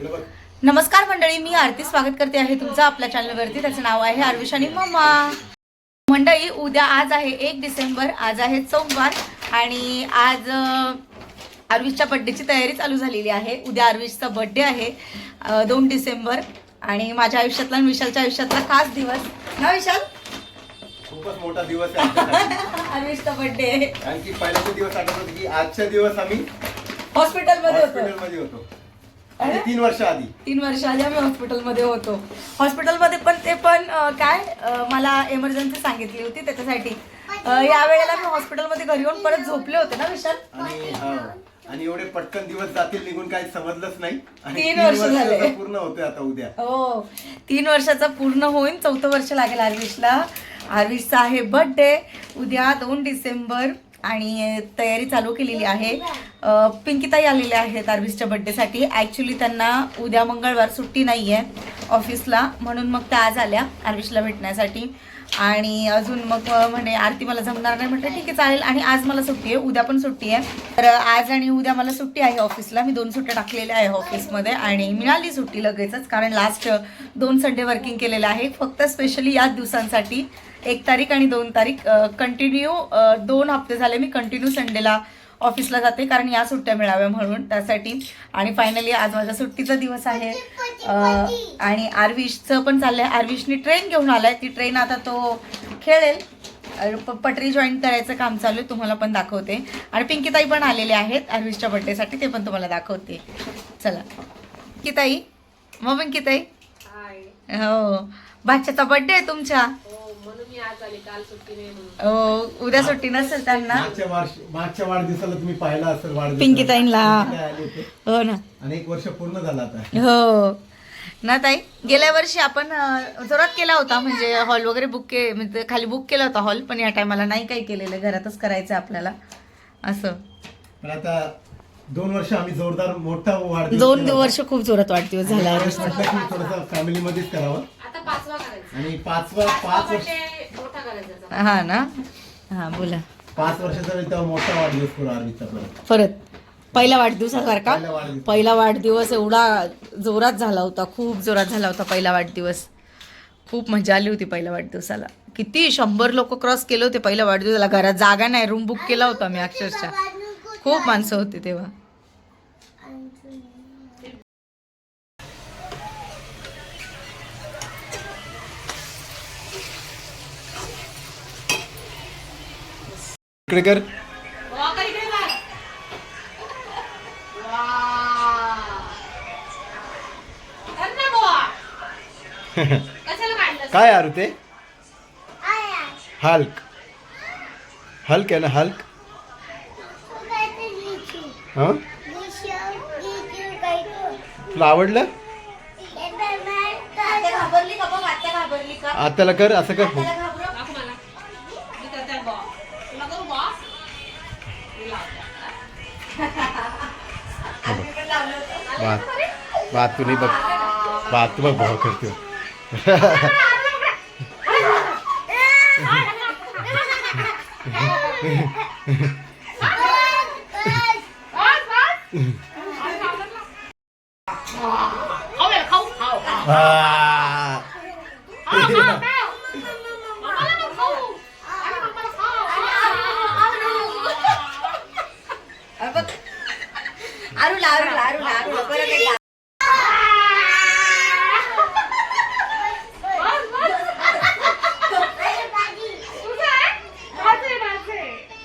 नमस्कार मंडळी मी आरती स्वागत करते आहे तुमचं आपल्या चॅनलवरती. त्याचं नाव आहे आरविश आणि मम्मा. मंडळी उद्या आज आहे एक डिसेंबर आज आहे सोमवार आणि आज आरविशच्या बड्डेची तयारी चालू झालेली आहे. उद्या आरविशचा बड्डे आहे दोन डिसेंबर आणि माझ्या आयुष्यातला आणि विशालच्या आयुष्यातला खास दिवस. ना विशाल? खूपच मोठा दिवस. आरविशचा बड्डे आहे कारण की दिवस आठवत की आजच्या दिवस आम्ही हॉस्पिटलमध्ये होतो. आणि तीन वर्ष आधी. तीन वर्ष आधी आम्ही हॉस्पिटलमध्ये होतो. हॉस्पिटलमध्ये पण ते पण अं, काय अं, मला एमर्जन्सी सांगितली होती त्याच्यासाठी. अं, यावेळेला मी हॉस्पिटलमध्ये घरी येऊन परत झोपले होते ना विशाल? आणि हा. आणि एवढे पटकन दिवस जातील निघून काही समजलंच नाही. आणि तीन वर्ष झाले. पूर्ण होते आता उद्या. हो. तीन वर्षाचा पूर्ण होईन चौथं वर्ष लागेल आरविशला आरविशचा आहे बर्थडे उद्या दोन डिसेंबर. आणि तयारी चालू केलेली आहे. अं, पिंकीताई आलेल्या आहेत आरविशच्या बड्डेसाठी ॲक्च्युली त्यांना उद्या मंगळवार सुट्टी नाही आहे ऑफिसला म्हणून मग त्या आज आल्या आरविशला भेटण्यासाठी. आणि अजून मग म्हणे आरती मला जमणार नाही. म्हटलं ठीक आहे चालेल. आणि आज मला सुट्टी आहे. उद्या पण सुट्टी आहे. तर आज आणि उद्या मला सुट्टी आहे ऑफिसला मी दोन सुट्ट्या टाकलेल्या आहे ऑफिसमध्ये आणि मिळाली सुट्टी लगेचच. कारण लास्ट दोन संडे वर्किंग केलेलं आहे. फक्त स्पेशली याच दिवसांसाठी एक तारीख आणि दोन तारीख कंटिन्यू दोन हप्ते झाले मी कंटिन्यू संडेला ऑफिसला जाते कारण या सुट्ट्या मिळाव्या म्हणून त्यासाठी. आणि फायनली आज माझा सुट्टीचा दिवस आहे. आणि आरविशचं पण चाललंय. आरविशनी ट्रेन घेऊन आलाय. ती ट्रेन आता तो खेळेल. पटरी जॉईन करायचं काम चालू आहे तुम्हाला पण दाखवते. आणि पिंकीताई पण आलेले आहेत आरविशच्या बड्डेसाठी ते पण तुम्हाला दाखवते. चला. पिंकीताई? मग पिंकीताई? हो. बाच्याचा बड्डे आहे तुमच्या. म्हणून मी आज आले काल सुट्टी नाही म्हणून. हो उद्या सुट्टी नसेल त्यांना? मागच्या वर्ष मागच्या वाढदिवसाला तुम्ही पाहिला असेल वाढदिवस पिंकीताईंला. हो ना. आणि एक वर्ष पूर्ण झालं आता. हो. ना ताई गेल्या वर्षी आपण अं, जोरात केला होता म्हणजे हॉल वगैरे बुक के म्हणजे खाली बुक केला होता हॉल पण या टायमाला नाही काही केलेलं घरातच करायचं आपल्याला. असं. पण आता दोन वर्ष आम्ही जोरदार मोठा वाढदिवस दोन केला. वर्ष खूप जोरात वाढदिवस झाला. यावेळेस म्हटलं की थोडंसं फॅमिली मध्येच करावं. आता पाचवा करायचा. आणि पाचवा पाचवा पाच वर्ष मोठा करायचा. हा ना? हा बोला. पाच वर्षाचा तेव्हा मोठा वाढदिवस करू आरवीचा परत. परत. पहिला वाढदिवसासारका पहिला वाढदिवस. पहिला वाढदिवस एवढा जोरात झाला होता खूप जोरात झाला होता पहिला वाढदिवस. खूप मजा आली होती पहिल्या वाढदिवसाला. किती शंभर लोक क्रॉस केले होते पहिल्या वाढदिवसाला. घरात जागा नाही रूम बुक केला होता मी अक्षरशः. खूप माणसं होती तेव्हा. इकडे कर. काय आरू ते? हल्क. हल्क आहे ना हल्क? हा? तुला आवडलं? आत्याला कर असं कर. बात बात तू नाही बघ. बात तू बघ भाव करतो.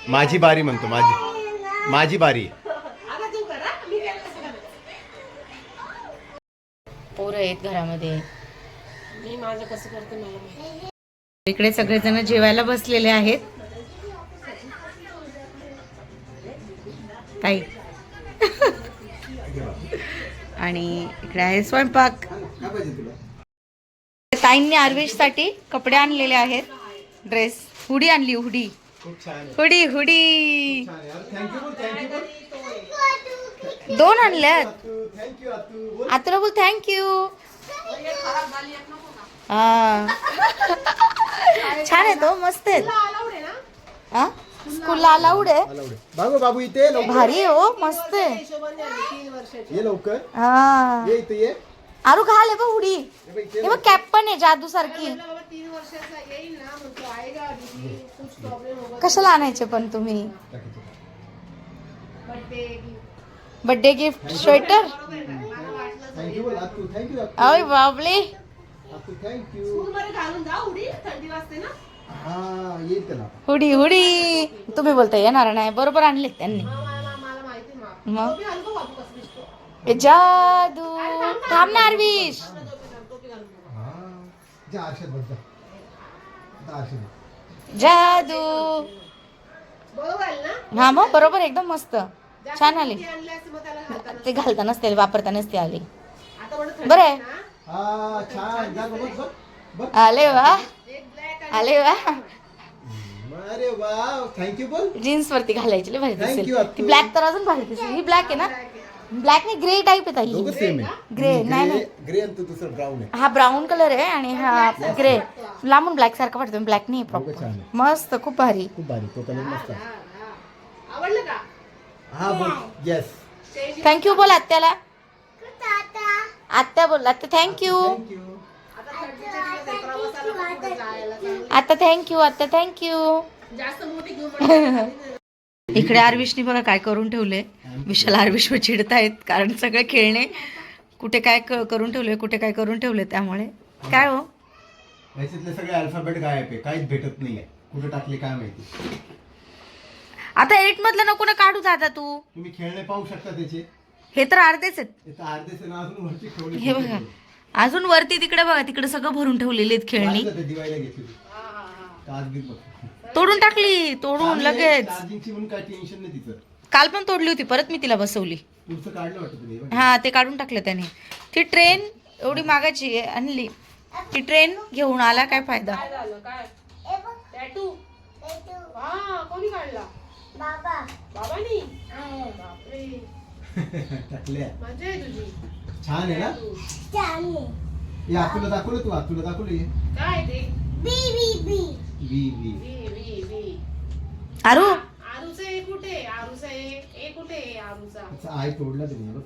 माझं बारी म्हणतो माझी. माझी बारी. पोरं आहेत घरामध्ये. मी माझं कसं करते मला. इकडे सगळेजण जेवायला बसलेले आहेत. ताई. आणि इकडे आहे स्वयंपाक. ताईंनी आरवेशसाठी कपडे आणलेले आहेत. ड्रेस हुडी आणली हुडी. Hoodie hoodie. दोन आणल्यात. आत्र आता बोल थँक्यू हा. छान आहे तो हो, मस्त आहेत. आहे हा? स्कूलला अलाउड आहे. बाबू बाबू इथे लवकर. भारी आहे हो मस्त आहे. हिशोबाने आली तीन वर्षाची ये लवकर. हा. ये इथे ये. आरू घाल आहे बघ उडी. हे बघ इथे हे बघ कॅप पण आहे जादू सारखी. म्हणलं बाबा तीन वर्षाचा येईल ना म्हणतो आएगा दीदी कुछ प्रॉब्लेम होगा. कशाला आणायचे पण तुम्ही? टाकायचं. Birthday birthday gift sweater? मला अय बाबले आतू थँक्यू स्कूल मध्ये घालून जा उडी थंडी वाजते ना. Hoodie hoodie. तुम्ही बोलता येणार नाही. बरोबर आणले त्यांनी. हा, मला मला माहिती मा मग? जादू. थांब ना. हा. जादू. हा मग बरोबर एकदम मस्त. छान आले. ते घालतानाच ते वापरतानाच ते आले. बरं आहे. हा आले वा. आले वा. अरे वा थँक्यू बोल. जीन्स वरती घालायची लय भारी Thank you, दिसेल अत्तू. ती ब्लॅक तर अजून भारी दिसेल. ही ब्लॅक आहे ना? ब्लॅक नाही ग्रे टाईप आहे दोघं ताई सेम आहे. ग्रे नाही नाही. ग्रे आणि तू दुसरं ब्राऊन आहे. हा ब्राऊन कलर आहे आणि हा ग्रे लांबून ब्लॅक सारखा वाटतो ब्लॅक नाही प्रॉपर आहे. मस्त खूप भारी. खूप भारी तो कलर मस्त आहे. आवडलं का? हा बोल. येस थँक्यू बोल आत्याला. आत्या बोल आत्या थँक्यू थँक्यू आता थंडीचे दिवस आहे, प्रवासाला पण कुठे जायला चांगलं. आता थँक्यू आत्या थँक्यू जास्त मोठी घेऊन इकडे आरविशनी बघा काय करून ठेवले. विशाल आरविशवर चिडतायत कारण सगळे खेळणे कुठे काय क- करून ठेवले कुठे काय करून ठेवले त्यामुळे. काय हो? सगळे अल्फाबेट गायब काहीच भेटत नाहीये. कुठे टाकले काय माहिती? आता एट मधलं नको ना काढू दादा तू. तुम्ही खेळणे पाहू शकता त्याचे. हे तर अर्धेच आहेत. हे बघा. अजून वरती तिकडे बघा तिकडे सगळं भरून ठेवलेली आहेत खेळणी. तोडून टाकली तोडून लगेच. काल पण तोडली होती परत मी तिला बसवली. हे ते काढून टाकलं त्याने. ती ट्रेन एवढी मागाची आहे आणली. ती ट्रेन घेऊन आला काय फायदा? काय हा छान आहे ना? हे आतुला दाखवलं तू आतुला दाखवलं हे काय ते? वी वी वी आरू? आरूचं कुठे? आरूचा कुठे आहे आय तोडला तुम्ही बघ.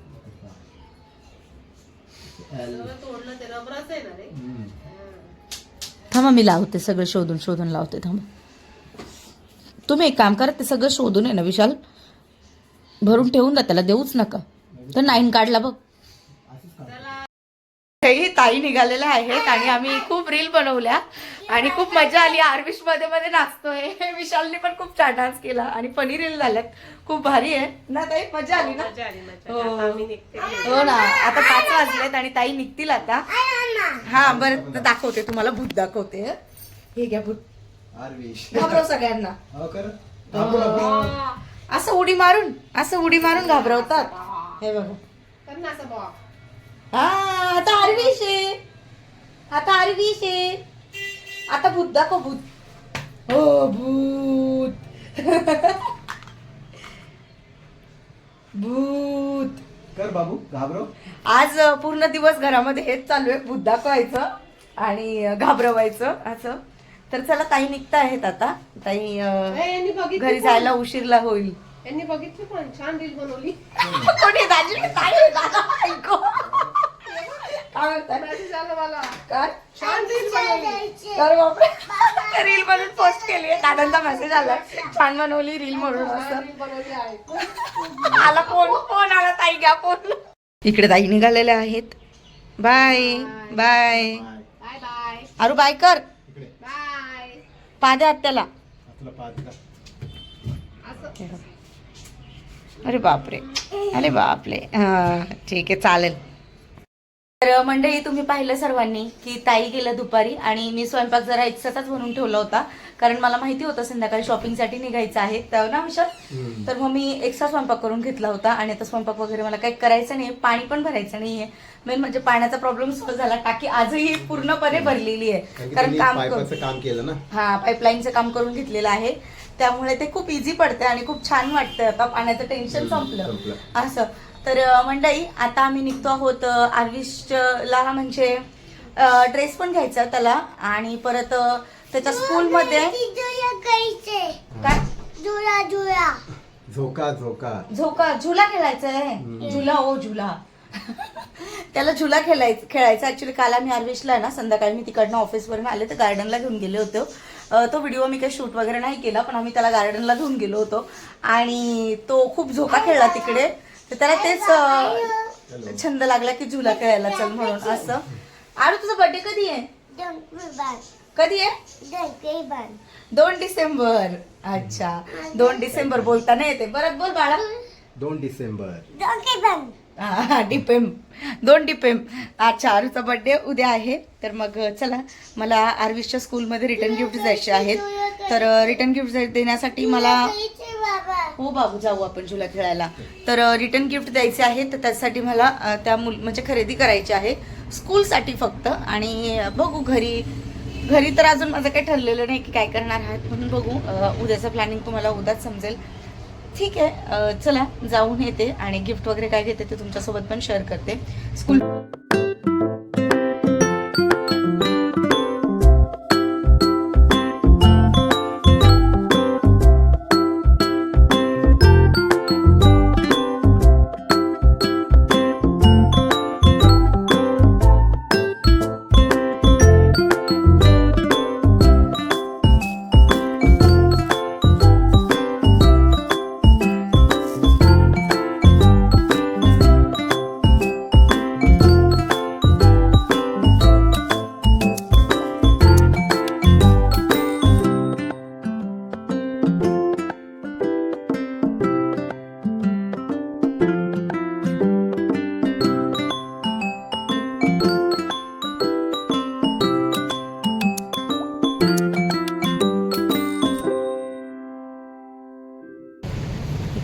L. सगळं तोडलं ते रबरच आहे ना रे? हम्म. थांबा मी लावते सगळं शोधून शोधून लावते थांबा. तुम्ही एक काम करा ते सगळं शोधून आहे ना विशाल? भरून ठेवून द्या त्याला देऊच नका. तर नाईन काढला बघ. काही ताई निघालेल्या आहेत आणि आम्ही खूप रील बनवल्या. आणि खूप मजा आली. आर्विशमध्ये मध्ये नाचतोय. विशालने पण खूप छान डान्स केला. आणि फनी रील झाल्यात. खूप भारी आहे. ना ताई? मजा आली ना? मजा आली मजा हो. आता आम्ही निघते. हो ना. आता पाच वाजलेत आणि ताई निघतील आता. हा बरं. दाखवते तुम्हाला. भूत दाखवते. हे घ्या भूत. आरवेश. घाबरव सगळ्यांना. हो. असं उडी मारून. असं उडी मारून घाबरवतात. हे बघा. कर ना असं बॉ हा आता आरवीश आहे. आता आरवीश आहे. आता भूत दाखव भूत. हो भूत. भूत. कर बाबू घाबरो. आज पूर्ण दिवस घरामध्ये हेच चालू आहे भूत दाखवायचं आणि घाबरवायचं असं. तर चला ताई निघता आहेत आता. ताई अ, घरी. जायला उशीरला होईल. यांनी बघितली पण छान रील बनवली. कोणी दाजी? ताई दादा ऐको. काय? म्हणताय? मेसेज आला मला. काय? छान रील बनवली. अरे बापरे. रील बनवून पोस्ट केली. आहे दादांचा मेसेज आला. छान बनवली रील म्हणून असं. रील बनवली आहे. आला फोन फोन आला ताई घ्या फोन इकडे ताई निघालेल्या आहेत. Bye bye bye bye bye Aru bye कर. इकडे. बाय पादे आत्याला. तुला पाहते का? असं. अरे बापरे. अरे बापरे. हा ठीक आहे चालेल. तर मंडळी तुम्ही पाहिलं सर्वांनी की ताई गेलं दुपारी आणि मी स्वयंपाक जरा एक्स्ट्राचाच बनवून ठेवला होता. कारण मला माहिती होतं संध्याकाळी शॉपिंगसाठी निघायचं आहे. तर ना विशाल. तर मग मी एक्स्ट्रा स्वयंपाक करून घेतला होता आणि आता स्वयंपाक वगैरे मला काही करायचं नाही पाणी पण भरायचं नाहीये. मेन म्हणजे पाण्याचा प्रॉब्लेम सॉल्व्ह झाला. टाकी आजही पूर्णपणे भरलेली आहे. कारण काम केलं ना. हा पाईपलाईनचं काम करून घेतलेलं आहे. त्यामुळे ते खूप इझी पडते आणि खूप छान वाटतं आता. पाण्याचं टेन्शन संपलं. असं. तर मंडळी आता आम्ही निघतो आहोत आर्विशला म्हणजे ड्रेस पण घ्यायचा त्याला आणि परत त्याच्या स्कूलमध्ये काय? जुळा जुळा झोका झोका. झोका झुला खेळायचा आहे. झुला ओ झुला. त्याला झुला खेळायचं खेळायचा. ऍक्च्युली काल आम्ही आर्विशला ना संध्याकाळी मी तिकडनं ऑफिसवरून आले तर गार्डनला घेऊन गेले होते. तो व्हिडिओ मी काही शूट वगैरे नाही केला पण आम्ही त्याला गार्डनला घेऊन गेलो होतो. आणि तो खूप झोका खेळला तिकडे. तर त्याला तेच छंद लागला की झुला खेळायला चल म्हणून असं. आणि तुझा बर्थडे कधी आहे? कधी आहे? दोन डिसेंबर. अच्छा. दोन डिसेंबर बोलताना येते. परत बोल बाळा. दोन डिसेंबर. हा डिपेम. दोन डिपेम. अच्छा आरूचा बर्थडे उद्या आहे. तर मग चला. मला आर्विसच्या स्कूलमध्ये रिटर्न गिफ्ट द्यायचे आहेत. तर रिटर्न गिफ्ट देण्यासाठी मला हो बाबू जाऊ आपण झुला खेळायला. तर रिटर्न गिफ्ट द्यायचे आहे तर त्यासाठी मला त्या मुल म्हणजे खरेदी करायची आहे. स्कूलसाठी फक्त. आणि बघू घरी घरी तर अजून माझं काही ठरलेलं नाही की काय करणार आहात म्हणून बघू. उद्याचं प्लॅनिंग तुम्हाला उद्याच समजेल. ठीक आहे. चला जाऊन येते आणि गिफ्ट वगैरे काय घेते ते तुमच्यासोबत पण शेअर करते. स्कूल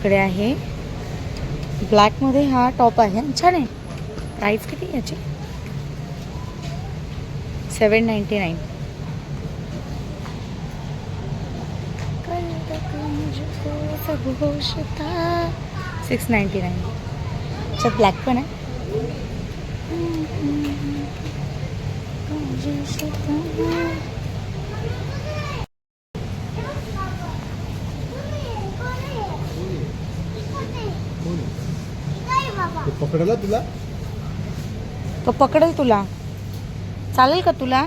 इकडे आहे. ब्लॅकमध्ये हा टॉप आहे. छान आहे. प्राईस किती याची? Seven ninety nine six ninety nine अच्छा ब्लॅक पण आहे. पकडला तुला. तो पकडेल तुला. चालेल का तुला?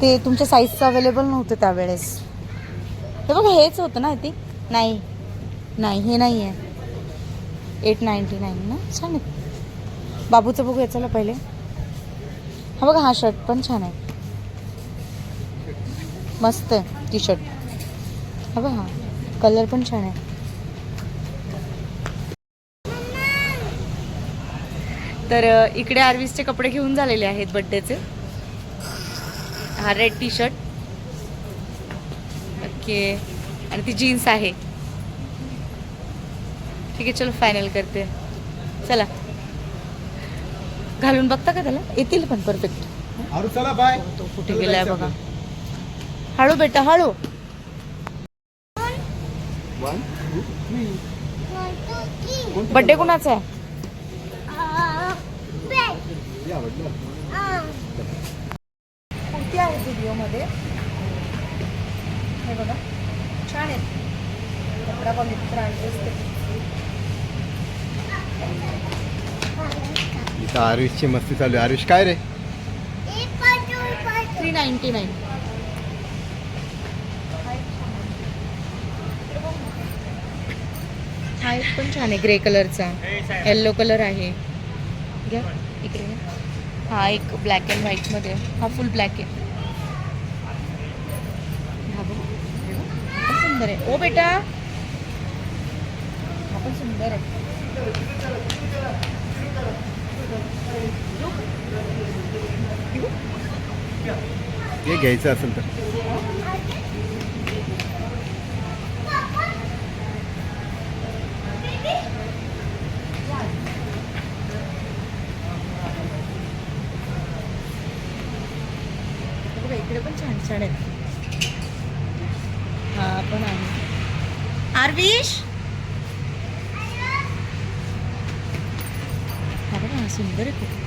ते तुमच्या साईजचं अवेलेबल नव्हतं त्यावेळेस. हे बघा हेच होतं ना ती नाही. नाही हे नाही आहे. एट नाईन्टी नाईन ना? छान आहे. बाबूचं बघूया चला पहिले. हा बघा हा शर्ट पण छान आहे. मस्त आहे. टी शर्ट हा बघा हा. कलर पण छान आहे. तर इकडे आर्विसचे कपडे घेऊन झालेले आहेत बड्डेचे हा रेड टी शर्ट ओके आणि ती जीन्स आहे. ठीक आहे चलो फायनल करते. चला. घालून बघता का त्याला? येतील पण परफेक्ट चला बाय तो कुठे गेलाय बघा. हळू बेटा हळू. वन बड्डे कुणाचा? आहे कुर्ती आहे व्हिडिओमध्ये हे बघा. छान आहे. कपडा आरुषची मस्ती चालू आहे. आरुष काय रे? थ्री नाईन्टी नाईन हा एक पण छान आहे ग्रे कलरचा. येल्लो कलर आहे. घ्या इकडे. हा एक ब्लॅक अँड व्हाईटमध्ये हा फुल ब्लॅक आहे. सुंदर आहे. ओ बेटा! हा पण सुंदर आहे. हे घ्यायचं असेल तर बघा इकडे पण छान आहेत हा पण आहे आरविश हा बघा हा सुंदर आहे खूप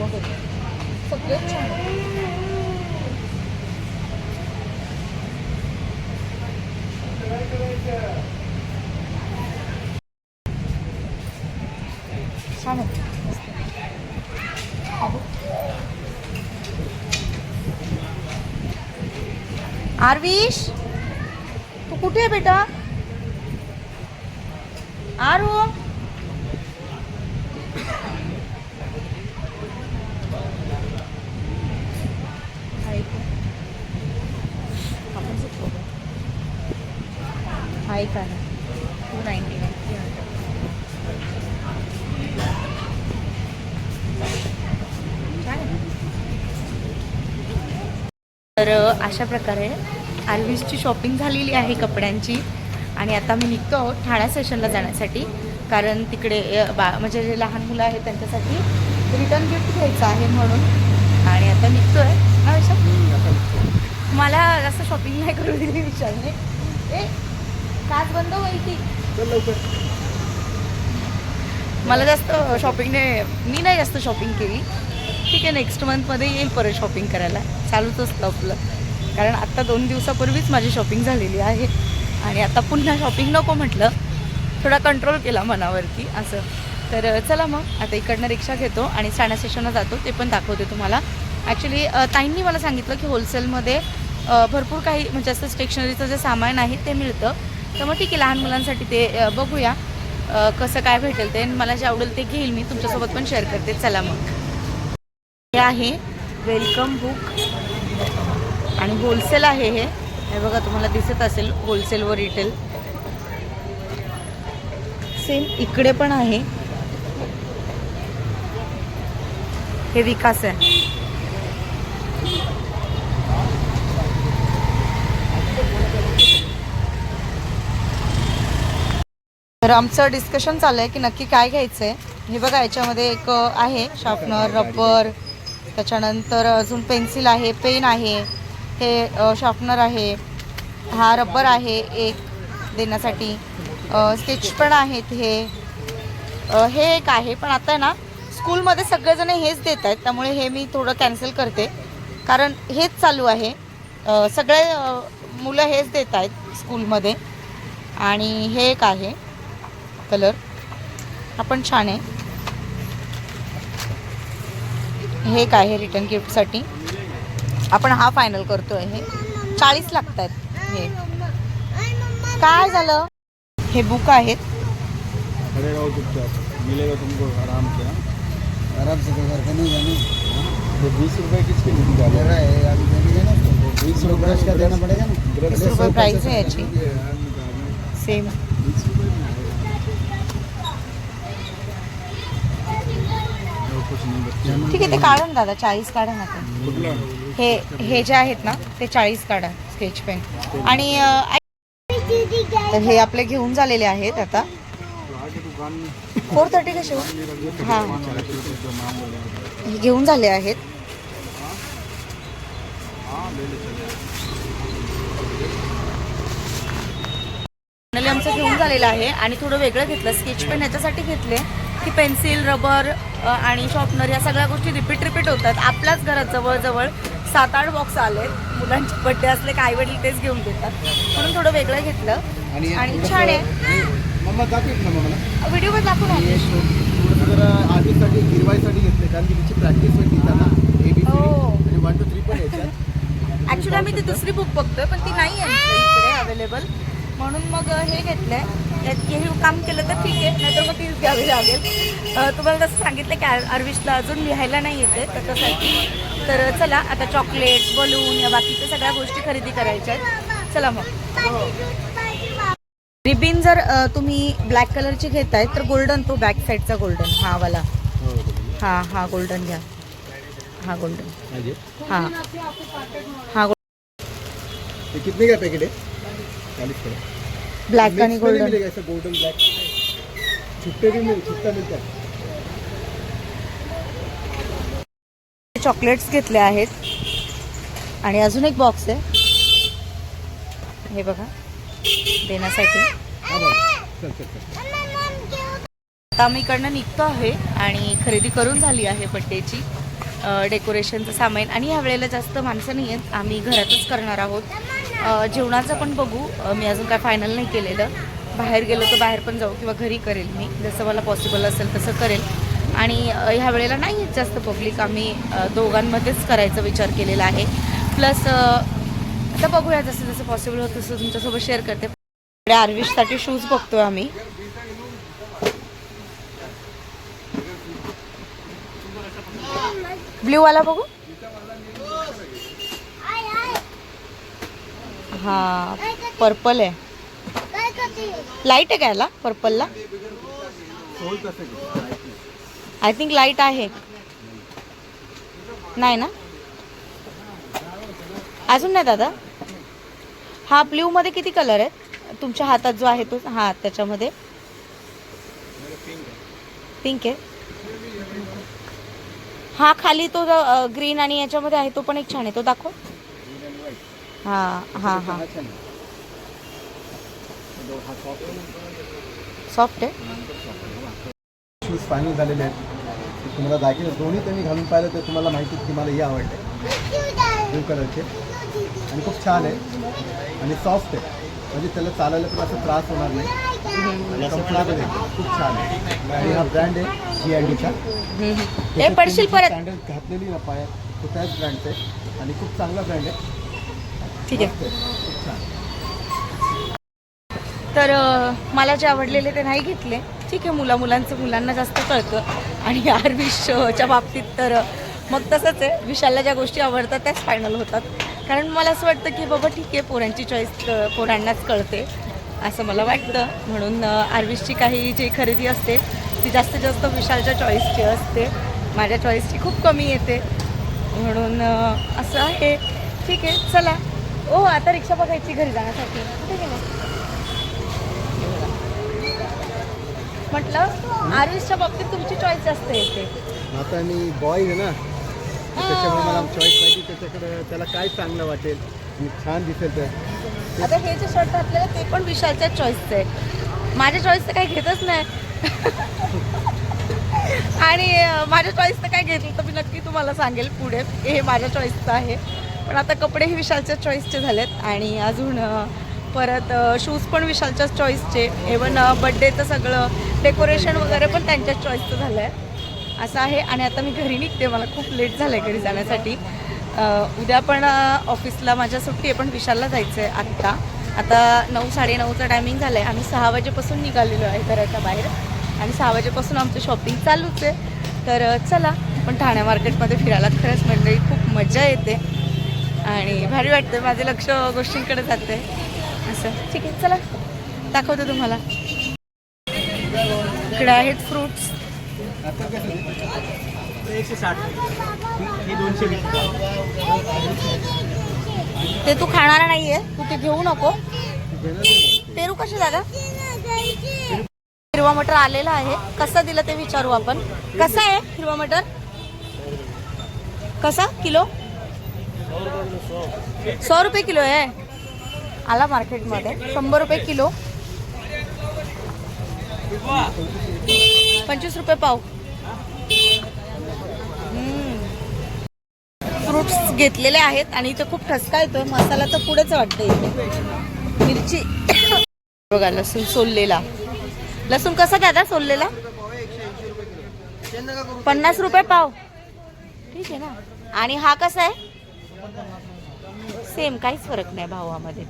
आहेत सगळेच छान आहेत. छान आहे अहो. आरविश तू कुठे आहे बेटा? आरू? आहे का? आपण सुटलो का? तर अशा प्रकारे आरवीजची शॉपिंग झालेली आहे कपड्यांची. आणि आता मी निघतो आहोत ठाणा सेशनला जाण्यासाठी. कारण तिकडे बा म्हणजे जे लहान मुलं आहेत त्यांच्यासाठी रिटर्न गिफ्ट घ्यायचं आहे म्हणून. आणि आता निघतो आहे मला जास्त शॉपिंग नाही करू दिली विचारणे ए काच बंद होईल ती मला जास्त शॉपिंगने मी नाही जास्त शॉपिंग केली. ठीक आहे नेक्स्ट मंथमध्ये येईल परत शॉपिंग करायला. चालूच असतं आपलं. कारण आत्ता दोन दिवसापूर्वीच माझी शॉपिंग झालेली आहे. आणि आता पुन्हा शॉपिंग नको म्हटलं. थोडा कंट्रोल केला मनावरती असं. तर चला मग. आता इकडनं रिक्षा घेतो आणि साण्या स्टेशनला जातो. ते पण दाखवते तुम्हाला. ॲक्च्युली ताईंनी मला सांगितलं की होलसेलमध्ये भरपूर काही म्हणजे असं स्टेशनरीचं जे सामान आहे ते मिळतं. तर मग ठीक आहे लहान मुलांसाठी ते बघूया. कसं काय भेटेल ते. मला जे आवडेल ते घेईल मी. तुमच्यासोबत पण शेअर करते. चला मग. हे आहे वेलकम बुक आणि होलसेल आहे हे. हे बघा तुम्हाला दिसत असेल होलसेल व रिटेल सेम इकडे पण आहे. हे विकास आहे. तर आमचं डिस्कशन चालू आहे की नक्की काय घ्यायचं आहे हे बघा याच्यामध्ये एक आहे. शार्पनर रबर त्याच्यानंतर अजून पेन्सिल आहे पेन आहे. हे शॉर्पनर आहे. हा रबर आहे एक देण्यासाठी. स्केच पण आहेत हे. हे एक आहे पण आता आहे ना स्कूलमध्ये सगळेजण हेच देत आहेत त्यामुळे हे मी थोडं कॅन्सल करते. कारण हेच चालू आहे. सगळे मुलं हेच देत आहेत स्कूलमध्ये आणि हे एक आहे. कलर हा पण छान आहे. हे एक आहे रिटर्न गिफ्टसाठी आपण हा फायनल करतोय हे. चाळीस लागत आहेत हे. काय झालं? हे बुक आहेत. खड़े रहो चुपचाप मिलेगा तुमको आराम से? आराम से तो घर का नहीं जाना तो बीस रुपए किसके लिए दे निकाले रहा अभी देंगे ना तो बीस तो ब्रश का देना पड़ेगा ना ब्रश तीस रुपये प्राइस आहे याची. सेम ठीक आहे ते काढा ना दादा चाळीस काढा ना ते. हे हे जे आहेत ना ते चाळीस काढा स्केच पेन. आणि तर हे आपले घेऊन झालेले आहेत आता. फोर थर्टी कसे हो? हां? हे. घेऊन झाले आहेत. आमचं घेऊन झालेलं आहे. आणि थोडं वेगळं घेतलं स्केच पेन याच्यासाठी घेतले. की पेन्सिल रबर आणि शॉर्पनर या सगळ्या गोष्टी रिपीट रिपीट होतात. आपल्याच घरात जवळजवळ सात आठ बॉक्स आले मुलांचे बड्डे असले का आईवडील तेच घेऊन देतात. म्हणून थोडं वेगळं घेतलं. आणि छान आहे. व्हिडिओ पण दाखवून आधीसाठी गिरवायसाठी घेतले कारण की तिची प्रॅक्टिस होईल तिथं ए बी सी हो. आणि वन टू थ्री पण याच्यात ऍक्च्युली आम्ही ती दुसरी बुक बघतोय पण ती नाही आहे अवेलेबल म्हणून मग हे घेतलंय. हे काम केलं तर ठीक आहे. नाहीतर मग तीच घ्यावी लागेल. तुम्हाला जसं सांगितलं की आर्विशला अजून लिहायला नाही येते त्याच्यासाठी तर चला आता चॉकलेट बलून या बाकीच्या सगळ्या गोष्टी खरेदी करायच्या आहेत. चला मग. रिबिन जर तुम्ही ब्लॅक कलरची घेताय तर गोल्डन तो बॅक साईडचा गोल्डन हा वाला. हा हा गोल्डन घ्या. हा गोल्डन हा. हा. ये कितने का पैकेट है का? ब्लॅक आणि गोल्डन गोल्डन ब्लैक छुट्टे भी मिल छुट्टा मिलता है चॉकलेट्स घेतले आहेत. आणि अजून एक बॉक्स आहे. हे बघा. देण्यासाठी. आता आम्ही इकडनं निघतो आहे आणि खरेदी करून झाली आहे बड्डेची अ, डेकोरेशनचं सामान. आणि ह्या वेळेला जास्त माणसं नाही आहेत आम्ही घरातच करणार आहोत. जेवणाचं पण बघू. मी अजून काय फायनल नाही केलेलं. बाहेर गेलो तर बाहेर पण जाऊ किंवा घरी करेल मी. जसं मला पॉसिबल असेल तसं करेल. आणि ह्या वेळेला नाही आहेत जास्त पब्लिक आम्ही दोघांमध्येच करायचा विचार केलेला आहे. प्लस आता बघूया जसं जसं पॉसिबल होतं तसं तुमच्यासोबत शेअर करते. आरविशसाठी आर्विशसाठी शूज बघतोय आम्ही. ब्ल्यू वाला बघू आय आय हा पर्पल आहे. लाइट आहे का याला पर्पलला आय थिंक लाइट आहे. नाही ना? अजून नाही दादा. हा ब्ल्यू मध्ये किती कलर आहेत? तुमच्या हातात जो आहे तो हा त्याच्यामध्ये. पिंक आहे. हा खाली तो ग्रीन आणि याच्यामध्ये आहे तो पण एक छान आहे. तो दाखव. हा हा हा. हा. सॉफ्ट आहे? शूज फायनल झालेले आहेत. ते तुम्हाला दाखवेल दोन्ही त्यांनी घालून पाहिलं तर तुम्हाला माहिती की मला हे आवडते. ब्लू कलरचे आणि खूप छान आहे. आणि सॉफ्ट आहे. म्हणजे त्याला चालायला पण असं त्रास होणार नाही. आणि कम्फर्टेबल आहे. खूप छान आहे. आणि हा ब्रँड आहे जी अँड डीचा हे पडशील परत. सँडल घातलेली ना पायात तो त्याच ब्रँडचा आहे. आणि खूप चांगला ब्रँड आहे. ठीक आहे. तर मला जे आवडलेले ते नाही घेतले. ठीक आहे मुला मुलांचं मुलांना जास्त कळतं. आणि आरविशच्या बाबतीत तर मग तसंच आहे. विशालला ज्या गोष्टी आवडतात त्याच फायनल होतात. कारण मला असं वाटतं की बाबा ठीक आहे पोरांची चॉईस पोरांनाच कळते असं मला वाटतं. म्हणून आरविशची काही जी खरेदी असते ती जास्तीत जास्त विशालच्या चॉईसची असते. माझ्या चॉईसची खूप कमी येते. म्हणून असं आहे. ठीक आहे चला. ओ आता रिक्षा बघायची घरी जाण्यासाठी. कुठे गेले? म्हटलं आरवीसच्या बाबतीत तुमची चॉईस जास्त येते आता मी बॉय आहे ना त्याच्यामुळे मला चॉईस माहिती त्याच्याकडे त्याला काय चांगलं वाटेल छान दिसेल तर. आता हे जे शर्ट घातलेलं ते पण विशालच्या चॉईसचं आहे. माझ्या चॉईस तर काही घेतच नाही. आणि माझ्या चॉईस तर काय घेतलं तर मी नक्की तुम्हाला सांगेल पुढे. हे माझ्या चॉईसचं आहे. पण आता कपडे हे विशालच्या चॉईसचे झालेत आणि अजून परत शूज पण विशालच्याच चॉईसचे इवन बड्डेचं सगळं डेकोरेशन वगैरे पण त्यांच्याच चॉईसचं झालं आहे असं आहे आणि आता मी घरी निघते. मला खूप लेट झालं आहे घरी जाण्यासाठी. उद्या पण ऑफिसला माझ्या सुट्टी आहे पण विशालला जायचं आहे आत्ता. आता नऊ साडेनऊचं टायमिंग झालं आहे आम्ही सहा वाजेपासून निघालेलो आहे घराच्या बाहेर. आणि सहा वाजेपासून आमचं शॉपिंग चालूच आहे. तर चला. पण ठाणे मार्केटमध्ये फिरायला खरंच मंडळी खूप मजा येते. आणि भारी वाटतं माझे लक्ष गोष्टींकडे जाते. असं. ठीक आहे चला. दाखवतो तुम्हाला. इकडे आहेत फ्रुट्स ते तू खाणार नाहीये. तू ते घेऊ नको. पेरू कसे दादा? हिरवा मटर आलेला आहे. कसा दिला ते विचारू आपण. कसा आहे हिरवा मटर? कसा? किलो? सौ रुपये किलो आहे. आला मार्केटमध्ये. शंभर रुपये किलो. पंचवीस रुपये पाव. फ्रुट्स घेतलेले आहेत आणि इथं खूप ठसका येतोय. मसाला तर पुढेच वाटतं इथे मिरची. बघा लसूण सोललेला. लसूण कसा दादा सोललेला? पन्नास रुपये पाव. ठीक आहे ना? आणि हा कसा आहे? सेम काहीच फरक नाही भावामध्ये.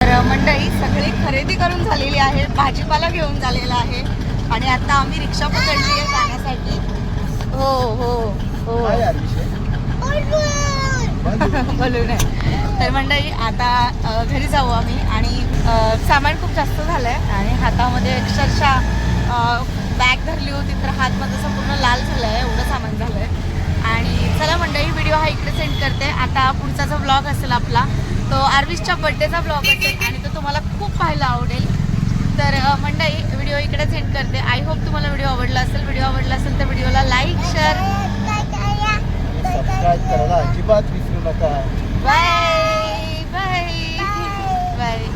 तर मंडळी सगळी खरेदी करून झालेली आहे भाजीपाला घेऊन झालेला आहे. आणि आता आम्ही रिक्षा पकडली आहे जाण्यासाठी. हो हो हो. बोलू नये. तर मंडळी आता घरी जाऊ आम्ही. आणि सामान खूप जास्त झालं आहे आणि हातामध्ये अक्षरशः बॅग धरली होती तर हात माझा संपूर्ण लाल झाला आहे एवढं सामान झालं आहे आणि चला मंडळी व्हिडिओ हा इकडे सेंड करते. आता पुढचा जो ब्लॉग असेल आपला तो आर्विसच्या बड्डेचा ब्लॉग असेल आणि तो तुम्हाला खूप पाहायला आवडेल. तर मंडळी व्हिडिओ इकडे सेंड करते. आय होप तुम्हाला व्हिडिओ आवडला असेल. व्हिडिओ आवडला असेल तर व्हिडिओला लाईक शेअर अजिबात विसरू नका. बाय